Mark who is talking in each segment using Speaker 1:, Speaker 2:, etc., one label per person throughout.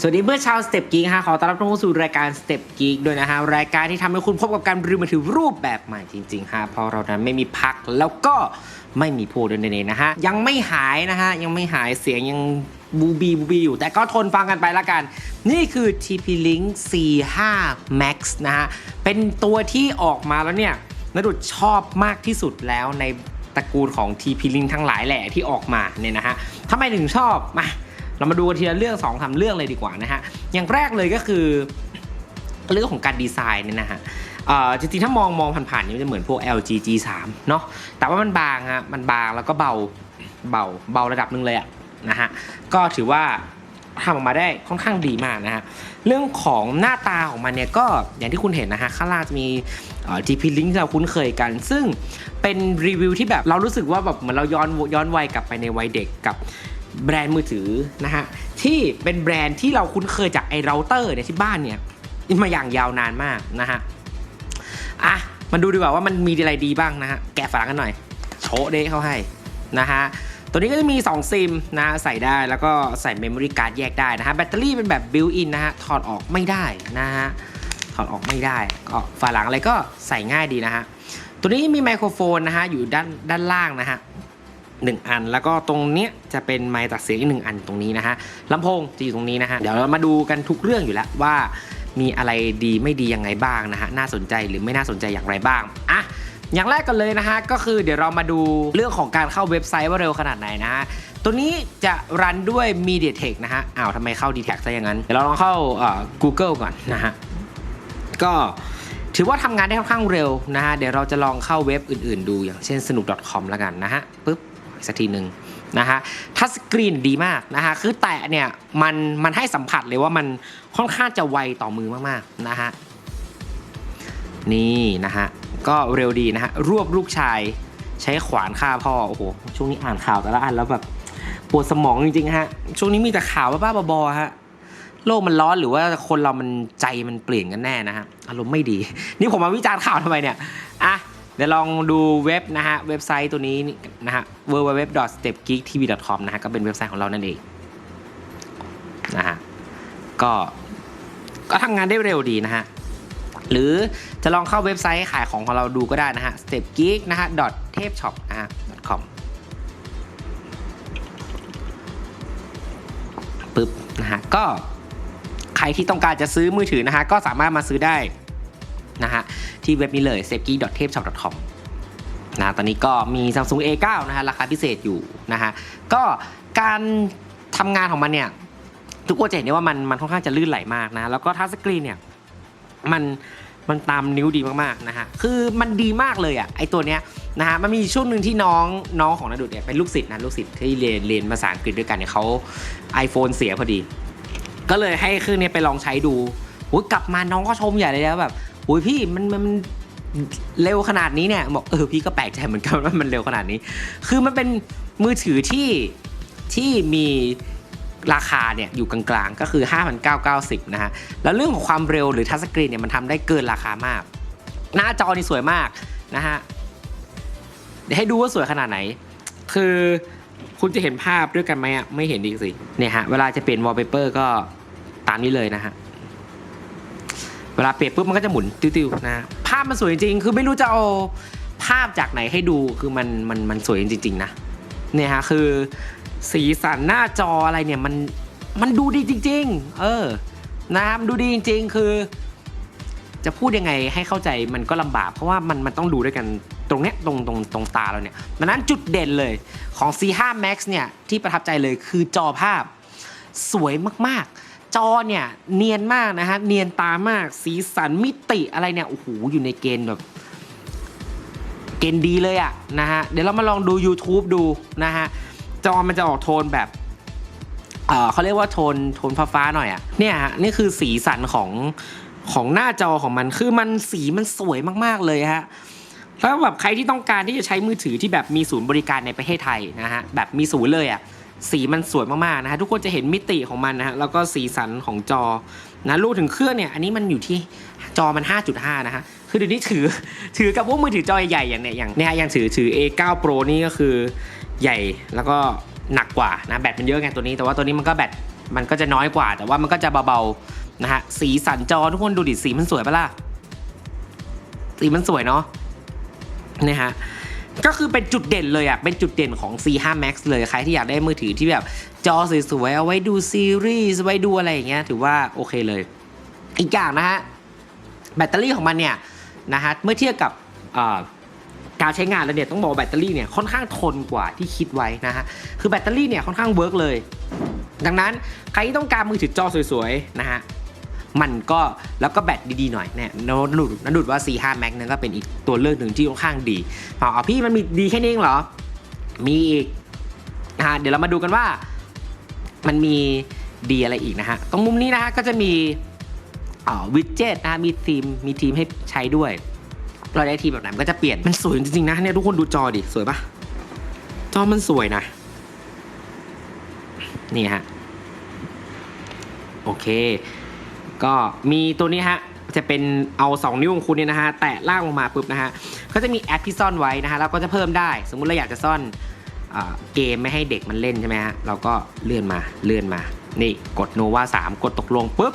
Speaker 1: สวัสดีเพื่อนชาว Step Geek ฮะขอต้อนรับทุกคนสู่รายการ Step Geek ด้วยนะฮะรายการที่ทำให้คุณพบกับการรีวิวมือถือรูปแบบใหม่จริงๆฮะเพราะเรานั้นไม่มีพักแล้วก็ไม่มีพูดนั่นเองนะฮะยังไม่หายนะฮะยังไม่หายเสียงยังบูบีบูบีอยู่แต่ก็ทนฟังกันไปละกัน นี่คือ TP Link C5 Max นะฮะเป็นตัวที่ออกมาแล้วเนี่ยนดุดชอบมากที่สุดแล้วในตระกูลของ TP Link ทั้งหลายแหละที่ออกมาเนี่ยนะฮะทำไมถึงชอบมา เรามาดูกันทีละเรื่องสองสเรื่องเลยดีกว่านะฮะอย่างแรกเลยก็คือเรื่องของการดีไซน์เนี่ยนะฮะจริงๆถ้ามองมองผ่านๆนี่มันจะเหมือนพวก LG G3 เนาะแต่ว่ามันบางฮะมันบางแล้วก็เบาเบาเบาระดับหนึ่งเลยอะนะฮะก็ถือว่าทำออกมาได้ค่อนข้างดีมากนะฮะเรื่องของหน้าตาของมันเนี่ยก็อย่างที่คุณเห็นนะฮะข้างล่างจะมีเอ่อ GP Link ที่เราคุ้นเคยกัน ซึ่งเป็นรีวิวที่แบบเรารู้สึกว่าแบบเหมือนเราย้อนย้อนวัยกลับไปในวัยเด็กกับ แบรนด์มือถือนะฮะที่เป็นแบรนด์ที่เราคุ้นเคยจากไอเราเตอร์เนี่ยที่บ้านเนี่ยมาอย่างยาวนานมากนะฮะอะมาดูดีกว่าว่ามันมีอะไรดีบ้างนะฮะแกะฝากันหน่อย โชเดเข้าให้นะฮะตัวนี้ก็จะมี 2 ซิมนะฮะใส่ได้แล้วก็ใส่เมมโมรี่การ์ดแยกได้นะฮะแบตเตอรี่เป็นแบบบิวอินนะฮะถอดออกไม่ได้นะฮะถอดออกไม่ได้ก็ฝาหลังอะไรก็ใส่ง่ายดีนะฮะตัวนี้มีไมโครโฟนนะฮะอยู่ด้านด้านล่างนะฮะ หนึ่งอัน แล้วก็ตรงเนี้ยจะเป็นไมค์ตัดเสียงอีกหนึ่งอันตรงนี้นะฮะลำโพงจะอยู่ตรงนี้นะฮะเดี๋ยวเรามาดูกันทุกเรื่องอยู่แล้วว่า มีอะไรดีไม่ดียังไงบ้างนะฮะน่าสนใจหรือไม่น่าสนใจอย่างไรบ้างอะอย่างแรกกันเลยนะฮะก็คือเดี๋ยวเรามาดูเรื่องของการเข้าเว็บไซต์ว่าเร็วขนาดไหนนะฮะตัวนี้จะรันด้วย MediaTek นะฮะอ้าวทำไมเข้า d t แทซะอย่างนั้น เดี๋ยวเราลองเข้าเอ่อ Google ก่อนนะฮะก็ถือว่าทำงานได้ค่อนข้างเร็วนะฮะเดี๋ยวเราจะลองเข้าเว็บอื่นๆดูอย่างเช่นสนุก .com แล้วกันนะฮะปึ๊บ อีกสักทีหนึ่งนะฮะทัชสกรีนดีมากนะฮะคือแตะเนี่ยมันมันให้สัมผัสเลยว่ามันค่อนข้างจะไวต่อมือมากๆนะฮะนี่นะฮะก็เร็วดีนะฮะรวบลูกชายใช้ขวานฆ่าพ่อโอ้โหช่วงนี้อ่านข่าวแต่ละอันแล้วแบบปวดสมองจริงๆฮะช่วงนี้มีแต่ข่าวบ้าๆบอๆฮะโลกมันร้อนหรือว่าคนเรามันใจมันเปลี่ยนกันแน่นะฮะอารมณ์ไม่ดี นี่ผมมาวิจารณ์ข่าวทำไมเนี่ยอะ เดี๋ยวลองดูเว็บนะฮะเว็บไซต์ตัวนี้นะฮะ www.stepgeektv.com นะฮะก็เป็นเว็บไซต์ของเรานั่นเองนะฮะก็ก็ทำงานได้เร็วดีนะฮะหรือจะลองเข้าเว็บไซต์ขายของของเราดูก็ได้นะฮะ stepgeek นะฮะ .tapeshop นะฮะ .com ปึ๊บนะฮะก็ใครที่ต้องการจะซื้อมือถือนะฮะก็สามารถมาซื้อได้ นะฮะที่เว็บนี้เลย s a f e k y t a p e s h o p c o m นะตอนนี้ก็มี Samsung A9 นะฮะราคาพิเศษอยู่นะฮะก็การทำงานของมันเนี่ยทุกคนจะเห็นได้ว่ามันมันค่อนข้างจะลื่นไหลมากนะแล้วก็ทัชสกรีนเนี่ยมันมันตามนิ้วดีมากๆนะฮะ คือมันดีมากเลยอะไอตัวเนี้ยนะฮะ มันมีช่วงหนึ่งที่น้องน้องของนาดุดเนี่ยเป็นลูกศิษย์นะลูกศิษย์ที่เรียนเรียนภาษาอังกฤษด้วยกันเนี่ยเขา iPhone เสียพอดี ก็เลยให้เครื่องนี้ไปลองใช้ดูโอ้กลับมาน้องก็ชมใหญ่เลยนะแบบ โอ้ยพี่มันมันเร็วขนาดนี้เนี่ยบอกเออพี่ก็แปลกใจเหมือนกันว่ามันเร็วขนาดนี้ คือมันเป็นมือถือที่ที่มีราคาเนี่ยอยู่กลางๆ ก็คือ 5,990 นะฮะ แล้วเรื่องของความเร็วหรือทัชสกรีนเนี่ยมันทำได้เกินราคามาก หน้าจอนี่สวยมากนะฮะ เดี๋ยวให้ดูว่าสวยขนาดไหน คือคุณจะเห็นภาพด้วยกันไหมอะ ไม่เห็นดีสิ เนี่ยฮะ เวลาจะเปลี่ยนวอลเปเปอร์ก็ตามนี้เลยนะฮะ เวลาเปียนปุ๊บมันก็จะหมุนติ้วๆนะ ภาพมันสวยจริงคือไม่รู้จะเอาภาพจากไหนให้ดูคือมันมันมันสวยจริง ๆ นะเนี่ยฮะคือสีสันหน้าจออะไรเนี่ยมันมันดูดีจริง ๆ เออนะครับดูดีจริง ๆ คือ จะพูดยังไงให้เข้าใจมันก็ลำบากเพราะว่ามันมันต้องดูด้วยกันตรงเนี้ยตรงตรงตรงตาเราเนี่ยดังนั้นจุดเด่นเลยของ C5 Max เนี่ยที่ประทับใจเลยคือจอภาพสวยมากๆ จอเนี่ยเนียนมากนะฮะเนียนตามากสีสันมิติอะไรเนี่ยโอ้โหอยู่ในเกณฑ์แบบเกณฑ์ดีเลยอะนะฮะเดี๋ยวเรามาลองดู YouTube ดูนะฮะจอมันจะออกโทนแบบเออเขาเรียกว่าโทนโทนฟ้าๆหน่อยอะเนี่ยฮะนี่คือสีสันของของหน้าจอของมันคือมันสีมันสวยมากๆเลยฮะแล้วแบบใครที่ต้องการที่จะใช้มือถือที่แบบมีศูนย์บริการในประเทศไทยนะฮะแบบมีศูนย์เลยอะ สีมันสวยมากๆนะฮะทุกคนจะเห็นมิติของมันนะฮะแล้วก็สีสันของจอนะรูถึงเครื่องเนี่ยอันนี้มันอยู่ที่จอมัน 5.5 นะฮะคือเดี๋ยวนี้ถือถือกับพวกมือถือจอใหญ่ๆอย่างเนี่ยอย่างเนี่ยอย่างถือถือ A9 Pro นี่ก็คือใหญ่แล้วก็หนักกว่านะแบตมันเยอะไงตัวนี้ แต่ว่าตัวนี้มันก็แบตมันก็จะน้อยกว่า แต่ว่ามันก็จะเบาๆนะฮะสีสันจอทุกคนดูดิสีมันสวยปะล่ะสีมันสวยเนาะเนะฮะ ก็คือเป็นจุดเด่นเลยอะ่ะ เป็นจุดเด่นของ C5 Max เลย ใครที่อยากได้มือถือที่แบบจอสวยๆ เอาไว้ดูซีรีส์ ไว้ดูอะไรอย่างเงี้ย ถือว่าโอเคเลย อีกอย่างนะฮะ แบตเตอรี่ของมันเนี่ยนะฮะ เมื่อเทียบกับการใช้งานแล้วเนี่ยต้องบอกแบตเตอรี่เนี่ยค่อนข้างทนกว่าที่คิดไว้นะฮะ คือแบตเตอรี่เนี่ยค่อนข้างเวิร์กเลย ดังนั้นใครที่ต้องการมือถือจอสวยๆนะฮะ มันก็แล้วก็แบตดีๆหน่อยเนี่ยนนดุดนดุดว่า C5 Max เนี่ยก็เป็นอีกตัวเลือกหนึ่งที่ค่อนข้างดีเอาเอพี่มันมีดีแค่นี้เองเหรอ มีอีกนะฮะเดี๋ยวเรามาดูกันว่า มันมีดีอะไรอีกนะฮะ ตรงมุมนี้นะฮะก็จะมีอ่าวิดเจ็ตนะฮะมีทีมมีทีมให้ใช้ด้วย เราได้ทีมแบบไหนก็จะเปลี่ยนมันสวยจริงๆนะเนี่ยทุกคนดูจอดิสวยปะจอมันสวยนะ นี่ฮะ โอเค ก็มีตัวนี้ฮะจะเป็นเอา 2 นิ้วของคุณเนี่ยนะฮะแตะล่างลงมาปุ๊บนะฮะก็จะมีแอปที่ซ่อนไว้นะฮะแล้วก็จะเพิ่มได้ สมมุติเราอยากจะซ่อนอเกมไม่ให้เด็กมันเล่นใช่ไหมฮะเราก็เลื่อนมาเลื่อนมา นี่กดโนวา3 กดตกลงปุ๊บ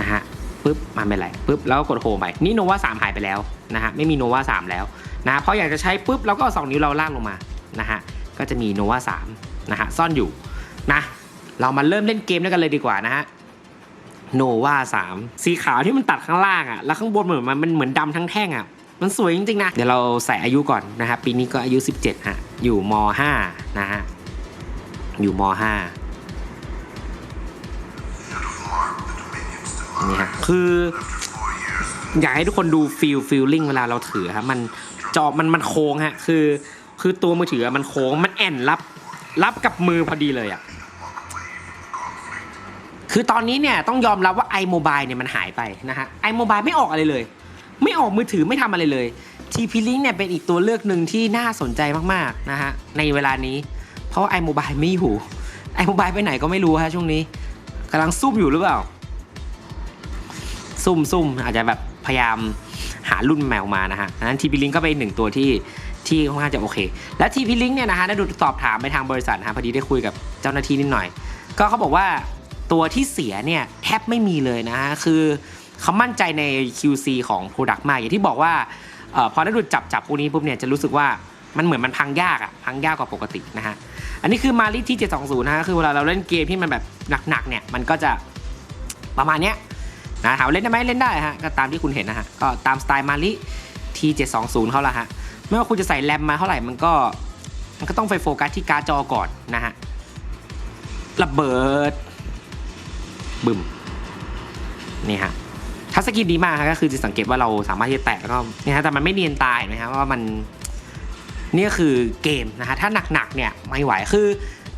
Speaker 1: นะฮะปุ๊บมาไม่เป็นไรปุ๊บแล้วก็กดโฮมไปนี่โนวา3หายไปแล้วนะฮะไม่มีโนวา3แล้วนะฮะพออยากจะใช้ปุ๊บเราก็เอาสองนิ้วเราล่างลงมานะฮะก็จะมีโนวา3นะฮะซ่อนอยู่นะเรามาเริ่มเล่นเกมด้วยกันเลยดีกว่านะฮะ โนวาสามสีขาวที่มันตัดข้างล่างอะ่ะแล้วข้างบนเหมือนมันเหมือนดำทั้งแท่งอะ่ะมันสวยจริงๆนะ เดี๋ยวเราใส่อายุก่อนนะครับปีนี้ก็อายุ 17ฮะอยู่ม .5 นะฮะอยู่ม .5 นี่ฮะคือ อยากให้ทุกคนดูฟิลฟิลลิ่งเวลาเราถือครับมันจอมันมันโค้งฮะคือ คือตัวมือถือมันโค้งมันแอนรับ รับกับมือพอดีเลยอะ คือตอนนี้เนี่ยต้องยอมรับว่า iMobile เนี่ยมันหายไปนะฮะ iMobile ไม่ออกอะไรเลย ไม่ออกมือถือไม่ทำอะไรเลย TP Link เนี่ยเป็นอีกตัวเลือกหนึ่งที่น่าสนใจมากๆนะฮะในเวลานี้ เพราะว่า iMobile ไม่อยู่ iMobile ไปไหนก็ไม่รู้ฮะช่วงนี้กำลังซุ่มอยู่หรือเปล่า ซุ่มซุ่มอาจจะแบบพยายามหารุ่นแมวมานะฮะดังนั้น TP Link ก็เป็นหนึ่งตัวที่ที่ค่อนข้างจะโอเค และ TP Link เนี่ยนะฮะได้ดูสอบถามไปทางบริษัทนะฮะพอดีได้คุยกับเจ้าหน้าที่นิดหน่อย ก็เขาบอกว่า ตัวที่เสียเนี่ยแทบไม่มีเลยนะฮะคือเขามั่นใจใน QC ของ Product มากอย่างที่บอกว่าออพอได้ดูจับจับพวกนี้ปุ๊บเนี่ยจะรู้สึกว่ามันเหมือนมันพังยากอะพังยากกว่าปกตินะฮะอันนี้คือมาลิที่720นะฮะคือเวลาเราเล่นเกมที่มันแบบหนักๆเนี่ยมันก็จะประมาณเนี้ยนะถามเล่นได้ไหมเล่นได้ฮะก็ตามที่คุณเห็นนะฮะก็ตามสไตล์มาลิ T720 เขาละฮะไม่ว่าคุณจะใส่แรมมาเท่าไหร่มันก็มันก็ต้องไปโฟกัสที่การ์ดจอก่อนนะฮะระเบิด บึมนี่ฮะทัชสกรีนดีมากฮะก็คือจะสังเกตว่าเราสามารถที่จะแตะแล้วก็นี่ฮะแต่มันไม่เนียนตายนะฮะว่ามันนี่คือเกมนะฮะถ้าหนักๆเนี่ยไม่ไหวคือ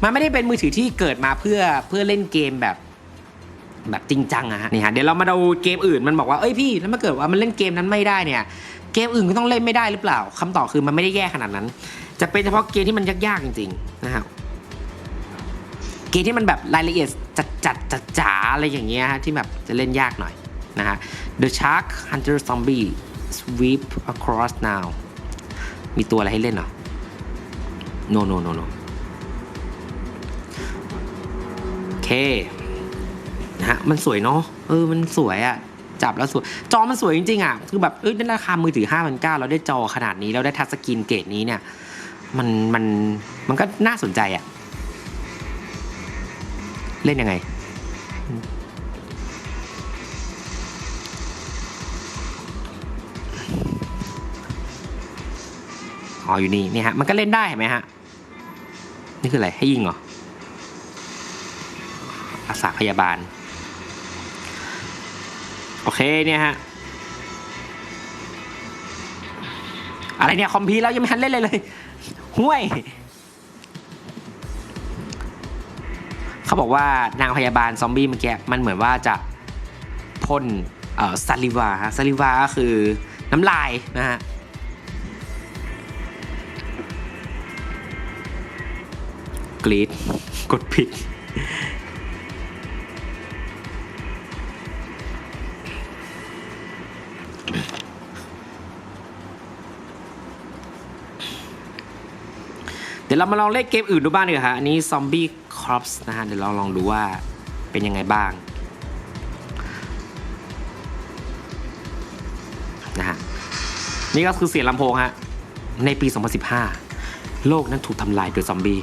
Speaker 1: มันไม่ได้เป็นมือถือที่เกิดมาเพื่อเพื่อเล่นเกมแบบแบบจริงจังอะฮะนี่ฮะเดี๋ยวเรามาดูเกมอื่นมันบอกว่าเอ้ยพี่แล้วถ้าเกิดว่ามันเล่นเกมนั้นไม่ได้เนี่ย เกมอื่นก็ต้องเล่นไม่ได้หรือเปล่าคำตอบคือมันไม่ได้แย่ขนาดนั้น จะเป็นเฉพาะเกมที่มันยากๆจริงๆนะครับเกมที่มันแบบรายละเอียด จัดจัดจัดจ๋าอะไรอย่างเงี้ยฮะที่แบบจะเล่นยากหน่อยนะฮะ The Shark Hunter Zombie Sweep Across Now มีตัวอะไรให้เล่นเหรอ no no no no โอเคนะฮะมันสวยเนาะเออมันสวยอะจับแล้วสวย จอมันสวยจริงๆอะคือแบบเอ้ยในราคามือถือ 5 9 0 0เราได้จอขนาดนี้ เราได้ทัชสกรีนเกรดนี้เนี่ย มันมันมันก็น่าสนใจอะ เล่นยังไง อ๋ออยู่นี่เนี่ยฮะ มันก็เล่นได้เห็นไหมฮะ นี่คืออะไร ให้ยิงเหรอรักษาพยาบาล โอเคเนี่ยฮะ อะไรเนี่ย คอมพิวแล้วยังไม่ทันเล่นเลยเลย ห่วย เขาบอกว่านางพยาบาลซอมบี้เมื่อกี้มันเหมือนว่าจะพ่นซาลิวาซาลิวาก็คือน้ำลายนะฮะกรีดกดผิด ดี๋ยวเรามาลองเล่นเกมอื่นดูบ้างดีกว่าฮะอันนี้ Zombie Corps นะฮะเดี๋ยวเราลองดูว่าเป็นยังไงบ้างนะฮะนี่ก็คือเสียงลำโพงฮะในปี 2015 โลกนั้นถูกทำลายโดยซอมบี้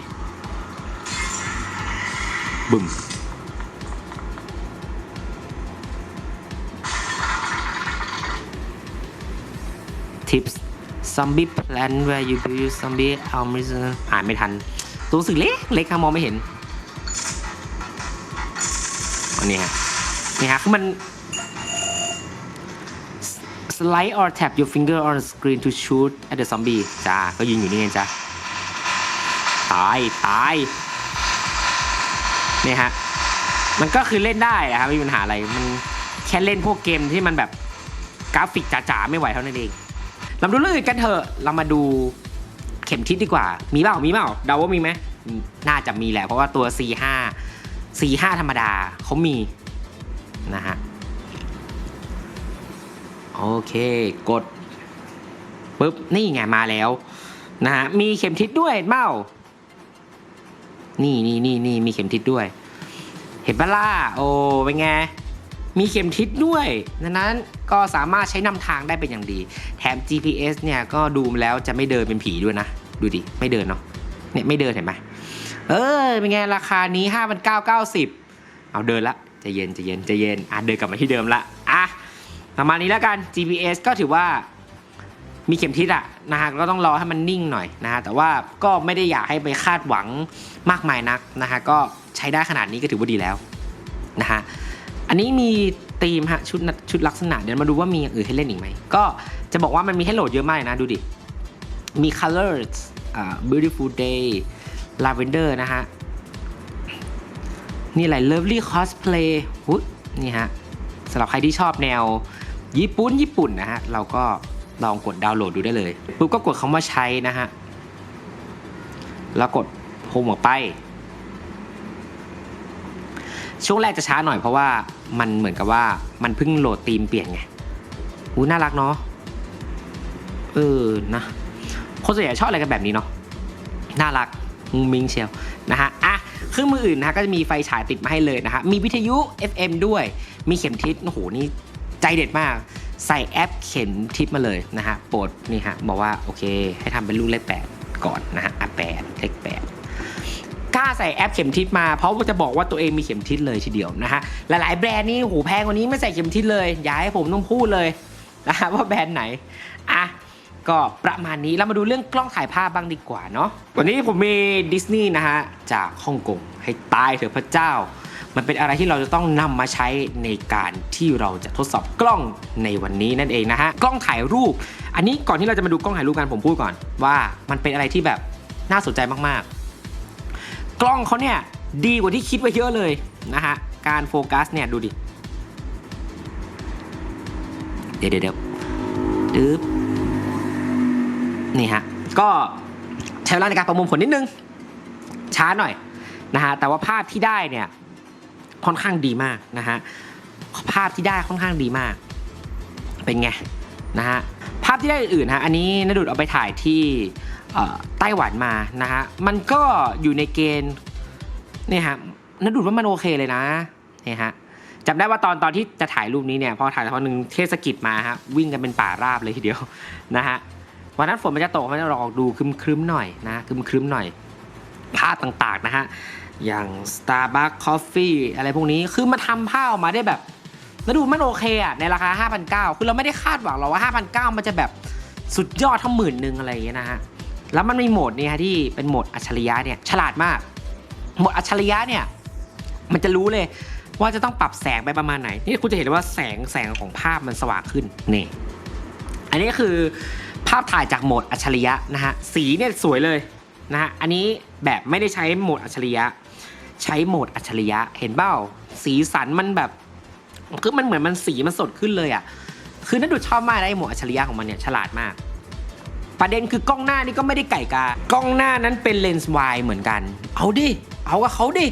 Speaker 1: บึ้ม zombie plan where you build zombie army อ่านไม่ทัน ตัวสื่อเล็กเล็กครับมองไม่เห็นอันนี้ฮะนี่ฮะคือมัน slide or tap your finger on the screen to shoot at the zombie จ้า ก็ยืนอยู่นี่เองจ้าตาย ตาย นี่ฮะ มันก็คือเล่นได้อะครับไม่มีปัญหาอะไร มันแค่เล่นพวกเกมที่มันแบบกราฟิกจ๋าๆ ไม่ไหวเท่านั้นเอง เรามาดูเรื่องอื่นกันเถอะ เรามาดูเข็มทิศดีกว่า มีเปล่า มีเปล่า เดาว่ามีไหม น่าจะมีแหละ เพราะว่าตัว C5 C5 ธรรมดาเขามีนะฮะ โอเค กดปุ๊บ นี่ไงมาแล้วนะฮะ มีเข็มทิศด้วยเมานี่นี่นี่นี่มีเข็มทิศด้วย เห็นปะล่ะโอ้เป็นไง มีเข็มทิศด้วยดังนั้นก็สามารถใช้นำทางได้เป็นอย่างดี แถม GPS เนี่ยก็ดูแล้วจะไม่เดินเป็นผีด้วยนะ ดูดิ ไม่เดินเนาะเนี่ยไม่เดินเห็นไหมเออเป็นไงราคานี้ 5,990 เอาเดินละจะเย็นจะเย็นจะเย็นอะเดินกลับมาที่เดิมละอะประมาณนี้แล้วกัน GPS ก็ถือว่ามีเข็มทิศอะนะฮะก็ต้องรอให้มันนิ่งหน่อยนะฮะแต่ว่าก็ไม่ได้อยากให้ไปคาดหวังมากมายนักนะฮะก็ใช้ได้ขนาดนี้ก็ถือว่าดีแล้วนะฮะ อันนี้มีธีมฮะชุดชุดลักษณะเดี๋ยวมาดูว่ามีอย่างอื่นให้เล่นอีกไหม ก็จะบอกว่ามันมีให้โหลดเยอะมากนะดูดิ มี colors beautiful day lavender นะฮะ นี่อะไร lovely cosplay หุ้นี่ฮะสำหรับใครที่ชอบแนวญี่ปุ่นญี่ปุ่นนะฮะ เราก็ลองกดดาวน์โหลดดูได้เลย ปุ๊บก็กดคำว่าใช้นะฮะ แล้วกดโฮมออกไป ช่วงแรกจะช้าหน่อยเพราะว่ามันเหมือนกับว่ามันเพิ่งโหลดธีมเปลี่ยนไงอู้น่ารักเนาะเออนะคนส่วนใหญ่ชอบอะไรกันแบบนี้เนาะน่ารักมุ้งมิงเชียวนะฮะอะเครื่องมืออื่นนะฮะก็จะมีไฟฉายติดมาให้เลยนะฮะมีวิทยุ FM ด้วย มีเข็มทิศโอ้โหนี่ใจเด็ดมาก ใส่แอปเข็มทิศมาเลยนะฮะโปรดนี่ฮะบอกว่าโอเค ให้ทำเป็นลูกเลขแปดก่อนนะฮะอะแปดเลขแปด ล้าใส่แอปเข็มทิศมา เพราะว่าจะบอกว่าตัวเองมีเข็มทิศเลยทีเดียวนะฮะ หลายๆแบรนด์นี่โหแพงกว่านี้ไม่ใส่เข็มทิศเลย อย่าให้ผมต้องพูดเลยนะฮะว่าแบรนด์ไหน อะก็ประมาณนี้เรามาดูเรื่องกล้องถ่ายภาพบ้างดีกว่าเนาะวันนี้ผมมีดิสนีย์นะฮะจากฮ่องกงให้ตายเถอะพระเจ้า มันเป็นอะไรที่เราจะต้องนำมาใช้ในการที่เราจะทดสอบกล้องในวันนี้นั่นเองนะฮะกล้องถ่ายรูป อันนี้ก่อนที่เราจะมาดูกล้องถ่ายรูปกันผมพูดก่อน ว่ามันเป็นอะไรที่แบบน่าสนใจมากๆ กล้องเขาเนี่ยดีกว่าที่คิดไว้เยอะเลยนะฮะ การโฟกัสเนี่ยดูดิเดี๋ยวเดี๋ยวเดี๋ยวดึ๊บนี่ฮะ ก็ใช้เวลาในการประมวลผลนิดนึง ช้าหน่อยนะฮะ แต่ว่าภาพที่ได้เนี่ยค่อนข้างดีมากนะฮะ ภาพที่ได้ค่อนข้างดีมาก เป็นไงนะฮะ ภาพที่ได้อื่นๆฮะ อันนี้นดุดเอาไปถ่ายที่ ไต้หวันมานะฮะมันก็อยู่ในเกณฑ์เนี่ยฮะนดุดว่ามันโอเคเลยนะเนี่ยฮะจำได้ว่าตอนตอนที่จะถ่ายรูปนี้เนี่ยพอถ่ายตอนหนึ่งเทศกิจมาฮะวิ่งกันเป็นป่าราบเลยทีเดียวนะฮะวันนั้นฝนมันจะตกมันจะออดูครึมๆหน่อยนะครึมๆหน่อยภาพต่างๆนะฮะอย่าง Starbucks Coffee อะไรพวกนี้คือมาทำภาพออกมาได้แบบแล้วดูมันโอเคอะในราคา 5,900 คือเราไม่ได้คาดหวังหรอกว่า 5,900 มันจะแบบสุดยอดเท่าหมื่นหนึ่งอะไรอย่างเงี้ยนะฮะ แล้วมันมีโหมดนี่ฮะที่เป็นโหมดอัจฉริยะเนี่ยฉลาดมาก โหมดอัจฉริยะเนี่ยมันจะรู้เลยว่าจะต้องปรับแสงไปประมาณไหน นี่คุณจะเห็นว่าแสงแสงของภาพมันสว่างขึ้นนี่ อันนี้คือภาพถ่ายจากโหมดอัจฉริยะนะฮะสีเนี่ยสวยเลยนะฮะอันนี้แบบไม่ได้ใช้โหมดอัจฉริยะ ใช้โหมดอัจฉริยะเห็นเปล่าสีสันมันแบบคือมันเหมือนมันสีมันสดขึ้นเลยอะคือนัดดูชอบมากไอ้โหมดอัจฉริยะของมันเนี่ยฉลาดมาก ประเด็นคือกล้องหน้านี่ก็ไม่ได้ไก่กา กล้องหน้านั้นเป็นเลนส์วายเหมือนกัน เอาดิ เอากับเขาดิ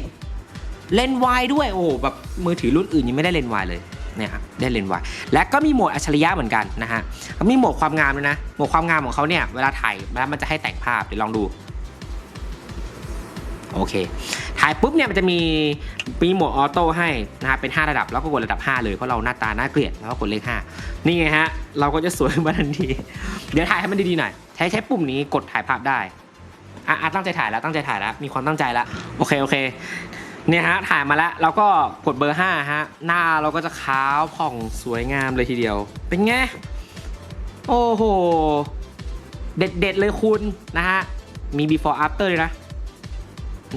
Speaker 1: เลนส์วายด้วย โอ้โหแบบมือถือรุ่นอื่นยังไม่ได้เลนส์วายเลยเนี่ยครับได้เลนส์วายและก็มีโหมดอัจฉริยะเหมือนกันนะฮะ มีโหมดความงามด้วยนะ โหมดความงามของเขาเนี่ยเวลาถ่ายแล้วมันจะให้แต่งภาพเดี๋ยวลองดู โอเคถ่ายปุ๊บเนี่ยมันจะมีมีโหมดออโต้ให้นะฮะเป็น 5 ระดับ แล้วก็กดระดับ 5 เลยเพราะเราหน้าตาน่าเกลียดแล้วก็กดเลข 5 นี่ไงฮะ เราก็จะสวยขึ้นมาทันที เดี๋ยวถ่ายให้มันดีๆหน่อย ใช้ใช้ปุ่มนี้กดถ่ายภาพได้อะตั้งใจถ่ายแล้วตั้งใจถ่ายแล้วมีความตั้งใจแล้วโอเคโอเคเนี่ยฮะถ่ายมาแล้วเราก็กดเบอร์ 5 ฮะ หน้าเราก็จะขาวผ่องสวยงามเลยทีเดียว เป็นไงโอ้โห เด็ดเด็ดๆเลยคุณนะฮะ มี before after เลยนะ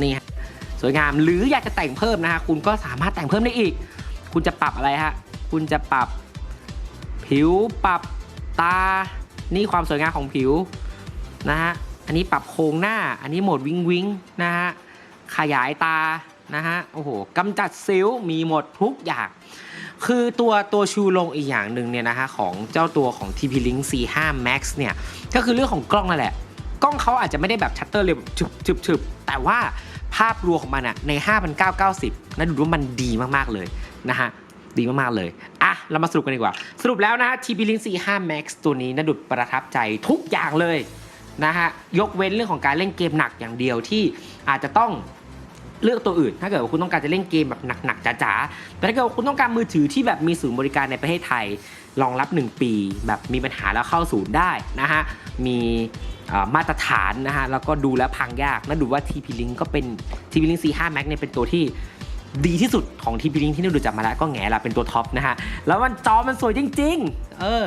Speaker 1: นี่ฮะ สวยงาม หรืออยากจะแต่งเพิ่มนะฮะคุณก็สามารถแต่งเพิ่มได้อีก คุณจะปรับอะไรฮะคุณจะปรับผิวปรับตา นี่ความสวยงามของผิวนะฮะอันนี้ปรับโครงหน้า อันนี้โหมดวิงวิงนะฮะขยายตานะฮะโอ้โหกำจัดสิวมีหมดทุกอย่าง คือตัวตัวชูลงอีกอย่างหนึ่งเนี่ยนะฮะของเจ้าตัวของ TP Link C5 Max เนี่ยก็คือเรื่องของกล้องนั่นแหละ กล้องเขาอาจจะไม่ได้แบบชัตเตอร์เร็วแบบฉึบจึบแต่ว่า ภาพรวมของมันอะใน 5,990นั่นดูว่ามันดีมากๆเลยนะฮะดีมากๆเลย อะ เรามาสรุปกันดีกว่า สรุปแล้วนะฮะ TP Link C5 Max ตัวนี้นะดุดประทับใจทุกอย่างเลยนะฮะ ยกเว้นเรื่องของการเล่นเกมหนักอย่างเดียวที่อาจจะต้องเลือกตัวอื่น ถ้าเกิดว่าคุณต้องการจะเล่นเกมแบบหนักๆจ๋าๆ แต่ถ้าเกิดว่าคุณต้องการมือถือที่แบบมีศูนย์บริการในประเทศไทยรองรับ 1 ปี แบบมีปัญหาแล้วเข้าศูนย์ได้นะฮะ มี มาตรฐานนะฮะแล้วก็ดูแล้วพังยากน่าดูว่า TP Link ก็เป็น TP Link C5 Max เนี่ยเป็นตัวที่ดีที่สุดของ TP Link ที่น่ดูจับมาแล้วก็แง่ละเป็นตัวท็อปนะฮะแล้วมันจอมันสวยจริง ๆ เออ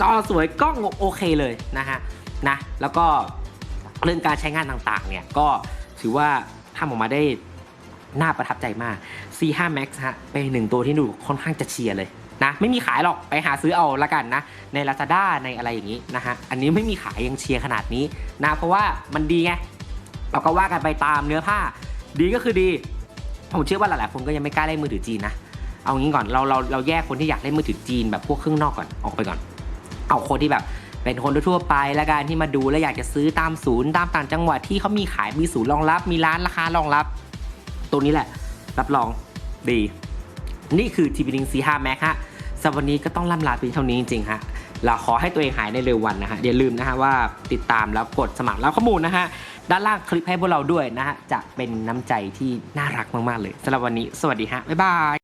Speaker 1: จอสวยกล้องโอเคเลยนะฮะนะแล้วก็เรื่องการใช้งานต่างๆ เนี่ยก็ถือว่าทำออกมาได้น่าประทับใจมาก C5 Max ฮะเป็นหนึ่งตัวที่ดูค่อนข้างจะเชียร์เลย นะไม่มีขายหรอกไปหาซื้อเอาละกันนะใน Lazada ในอะไรอย่างนี้นะฮะอันนี้ไม่มีขายยังเชียร์ขนาดนี้นะเพราะว่ามันดีไงเราก็ว่ากันไปตามเนื้อผ้า ดีก็คือดี ผมเชื่อว่าหลายๆคนก็ยังไม่กล้าเล่นมือถือจีนนะเอางี้ก่อนเราเราเราแยกคนที่อยากเล่นมือถือจีนแบบพวกเครื่องนอกก่อนออกไปก่อน เอาคนที่แบบเป็นคนทั่วไปและการที่มาดูและอยากจะซื้อตามศูนย์ตามต่างจังหวัดที่เขามีขายมีศูนย์รองรับ มีร้านราคารองรับ ตัวนี้แหละ รับรองดี นี่คือ TP Link C5 Max ฮะ สำหรับวันนี้ก็ต้องล่ำลาเพียงเท่านี้จริงๆฮะเราขอให้ตัวเองหายในเร็ววันนะฮะอย่าลืมนะฮะว่าติดตามแล้วกดสมัครแล้วข้อมูลนะฮะด้านล่างคลิปให้พวกเราด้วยนะฮะจะเป็นน้ำใจที่น่ารักมากๆเลยสำหรับวันนี้ สวัสดีฮะบ๊ายบาย